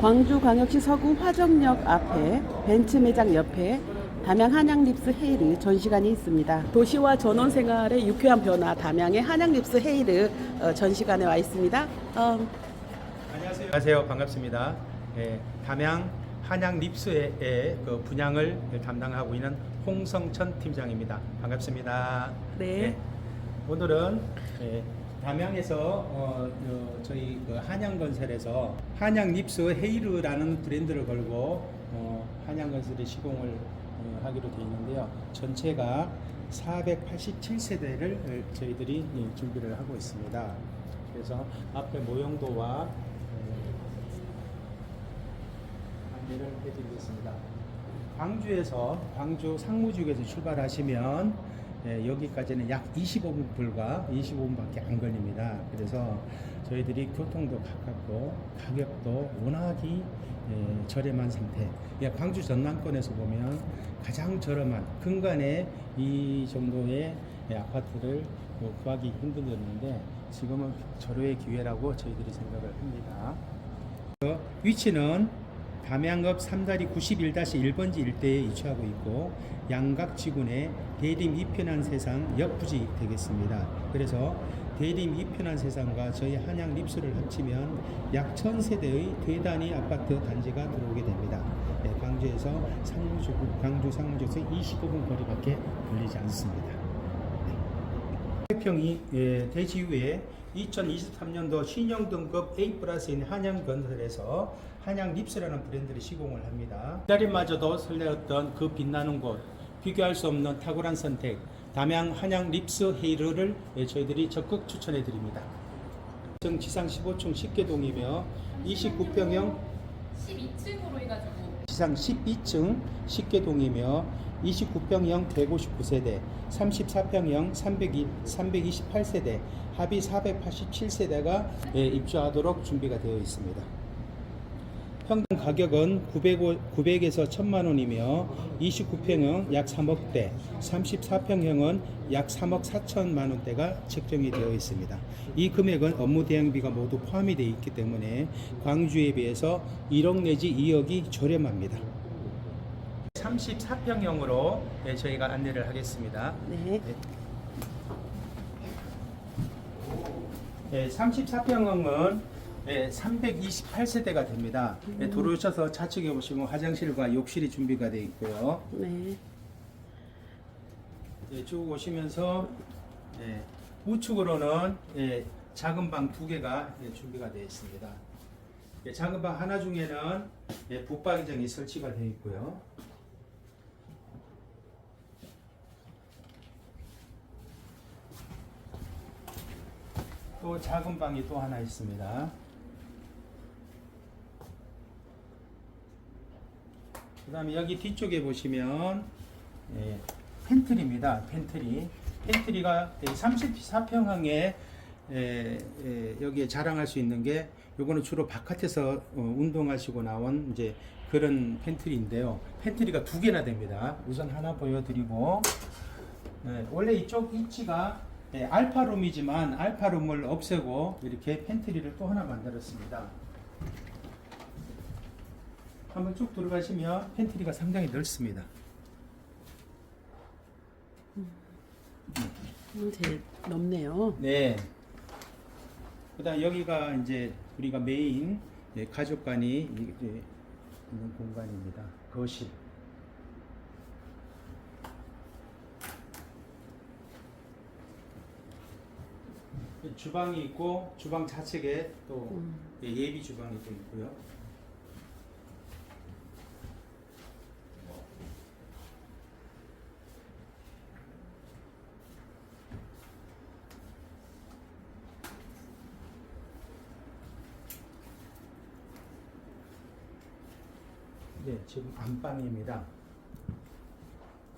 광주광역시 서구 화정역 앞에 벤츠 매장 옆에 담양 한양 립스 헤이르 전시관이 있습니다. 도시와 전원 생활의 유쾌한 변화 담양의 한양 립스 헤이르 어, 전시관에 와 있습니다. 어, 안녕하세요. 안녕하세요. 반갑습니다. 예, 담양 한양 립스의 그 분양을 담당하고 있는 홍성천 팀장입니다. 반갑습니다. 네. 예, 오늘은 예, 담양에서 어, 어, 저희 그 한양건설에서 한양 립스 헤이르라는 브랜드를 걸고 어, 한양건설의 시공을 어, 하기로 되어 있는데요. 전체가 487세대를 저희들이 예, 준비를 하고 있습니다. 그래서 앞에 모형도와 안내를 해드리겠습니다. 광주에서 광주 상무지역에서 출발하시면 예, 여기까지는 약 25분 불과 25분밖에 안 걸립니다. 그래서 저희들이 교통도 가깝고 가격도 워낙이 예, 저렴한 상태. 예, 광주 전남권에서 보면 가장 저렴한 근간에 이 정도의 예, 아파트를 뭐 구하기 힘들었는데 지금은 절호의 기회라고 저희들이 생각을 합니다. 그 위치는 담양읍 삼다리 91-1번지 일대에 위치하고 있고 양각지군의 대림 이편한 세상 옆부지 되겠습니다. 그래서 대림 이편한 세상과 저희 한양 립스를 합치면 약 1000세대의 대단위 아파트 단지가 들어오게 됩니다. 네, 광주에서 상무주, 광주 상무주에서 25분 거리밖에 걸리지 않습니다. 평이 예, 대지 후에 2023년도 신형 등급 A 플러스인 한양건설에서 한양 립스라는 브랜드를 시공을 합니다. 기다림마저도 설레었던 그 빛나는 곳, 비교할 수 없는 탁월한 선택, 담양 한양 립스 헤이르를 예, 저희들이 적극 추천해 드립니다. 정 지상 15층 10개동이며 29평형 12층으로 해가지고 지상 12층 10개동이며 29평형 159세대, 34평형 302, 328세대, 합의 487세대가 예, 입주하도록 준비가 되어 있습니다. 평당 가격은 900, 900에서 1000만 원이며 29평형 약 3억대, 34평형은 약 3억 4천만 원대가 책정이 되어 있습니다. 이 금액은 업무 대행비가 모두 포함이 되어 있기 때문에 광주에 비해서 1억 내지 2억이 저렴합니다. 34평형으로 저희가 안내를 하겠습니다. 네. 네, 34평형은 328세대가 됩니다. 네, 들어오셔서 좌측에 보시면 화장실과 욕실이 준비가 되어 있고요. 네. 네, 쭉 오시면서 네, 우측으로는 예, 작은 방 두 개가 예, 준비가 되어 있습니다. 예, 작은 방 하나 중에는 예, 붙박이장이 설치가 되어 있고요. 또 작은 방이 또 하나 있습니다. 그 다음에 여기 뒤쪽에 보시면 예, 팬트리입니다. 팬트리. 팬트리가 34평형에 여기에 자랑할 수 있는 게 요거는 주로 바깥에서 어, 운동하시고 나온 이제 그런 팬트리인데요. 팬트리가 두 개나 됩니다. 우선 하나 보여드리고 네, 원래 이쪽 위치가 예, 알파룸이지만 알파룸을 없애고 이렇게 팬트리를 또 하나 만들었습니다. 한번 쭉 들어가시면 팬트리가 상당히 넓습니다. 음, 제일 넓네요. 네. 그다음 여기가 이제 우리가 메인 예, 가족관이 이제 있는 공간입니다. 거실. 주방이 있고 주방 좌측에 또 음. 예, 예비 주방이 또 있고요. 네, 지금 안방입니다.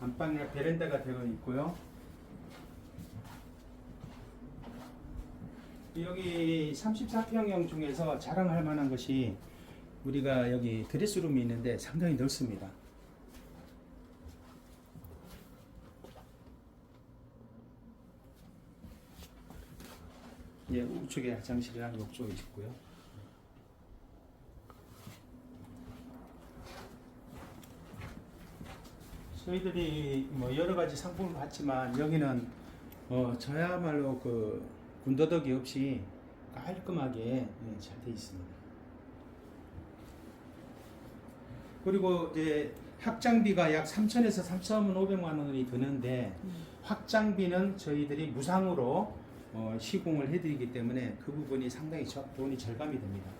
안방이나 베란다가 되어 있고요. 여기 34평형 중에서 자랑할 만한 것이 우리가 여기 드레스룸이 있는데 상당히 넓습니다. 예, 우측에 화장실이랑 욕조가 있고요. 저희들이 뭐 여러 가지 상품을 봤지만 여기는 어 저야말로 그 군더더기 없이 깔끔하게 예, 잘돼 있습니다. 그리고 이제 확장비가 약 3천에서 3,500만 원이 드는데 확장비는 저희들이 무상으로 어, 시공을 해드리기 때문에 그 부분이 상당히 저- 돈이 절감이 됩니다.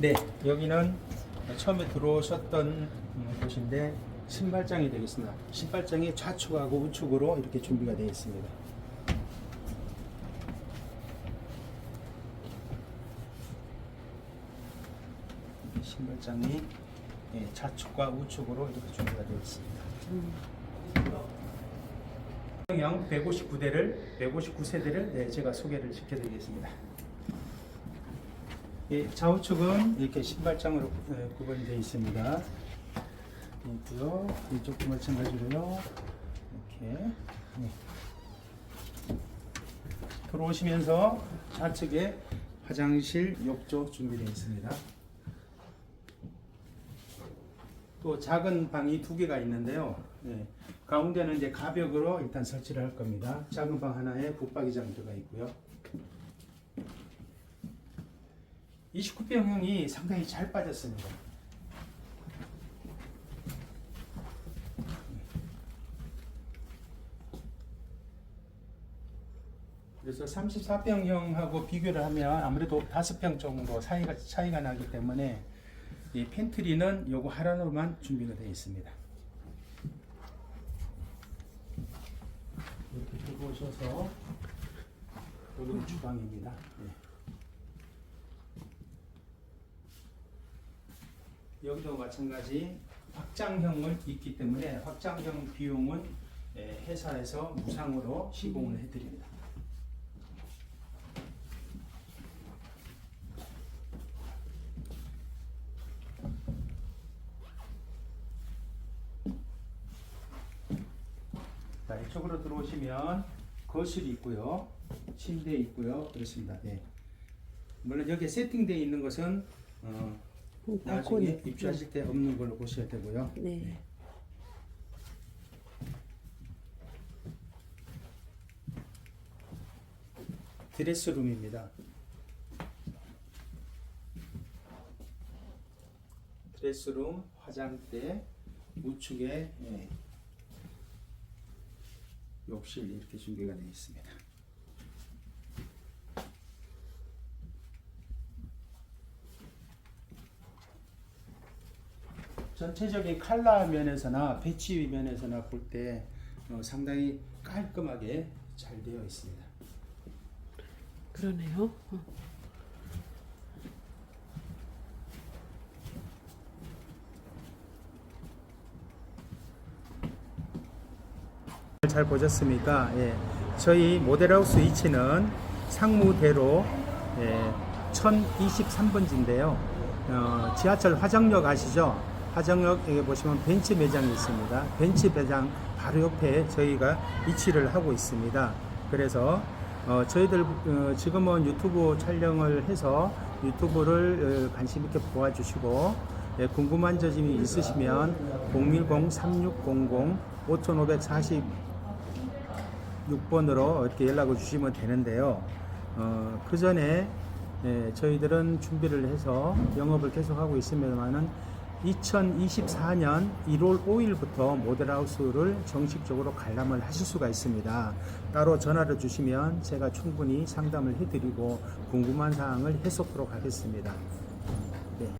네, 여기는 처음에 들어오셨던 음, 곳인데 신발장이 되겠습니다. 신발장이 좌측하고 우측으로 이렇게 준비가 되어 있습니다. 신발장이 예, 좌측과 우측으로 이렇게 준비가 되어 있습니다. 형 159대를 159세대를 네, 제가 소개를 시켜드리겠습니다. 예, 좌우측은 이렇게 신발장으로 예, 구분이 되어 있습니다. 있고요. 이쪽도 마찬가지로요. 이렇게 네. 들어오시면서 좌측에 화장실, 욕조 준비되어 있습니다. 또 작은 방이 두 개가 있는데요. 예, 가운데는 이제 가벽으로 일단 설치를 할 겁니다. 작은 방 하나에 붙박이장 들어가 있고요. 29평형이 상당히 잘 빠졌습니다. 그래서 34평형하고 비교를 하면 아무래도 5평 정도 사이가 차이가 나기 때문에 이 팬트리는 요거 하나로만 준비가 되어 있습니다. 이렇게 들고 오셔서 여기는 주방입니다. 예. 여기도 마찬가지 확장형을 있기 때문에 확장형 비용은 예, 회사에서 무상으로 시공을 해드립니다. 자, 이쪽으로 들어오시면 거실이 있고요. 침대 있고요. 그렇습니다. 네. 물론 여기에 세팅되어 있는 것은 어, 나중에 발코니. 입주하실 때 없는 걸로 보셔야 되고요. 네. 드레스룸입니다. 드레스룸, 화장대, 우측에 예, 욕실 이렇게 준비가 되어 있습니다. 전체적인 컬러 면에서나 배치 면에서나 볼때 어, 상당히 깔끔하게 잘 되어 있습니다. 그러네요. 어. 잘 보셨습니까? 예. 저희 모델하우스 위치는 상무대로 예, 1023번지인데요. 어, 지하철 화정역 아시죠? 화정역 여기 보시면 벤츠 매장이 있습니다. 벤츠 매장 바로 옆에 저희가 위치를 하고 있습니다. 그래서 어, 저희들 어, 지금은 유튜브 촬영을 해서 유튜브를 어, 관심 있게 보아주시고 예, 궁금한 점이 있으시면 010-3600-5540 6번으로 이렇게 연락을 주시면 되는데요. 어, 그 전에 예, 저희들은 준비를 해서 영업을 계속하고 있습니다만은 2024년 1월 5일부터 모델하우스를 정식적으로 관람을 하실 수가 있습니다. 따로 전화를 주시면 제가 충분히 상담을 해드리고 궁금한 사항을 해소하도록 하겠습니다.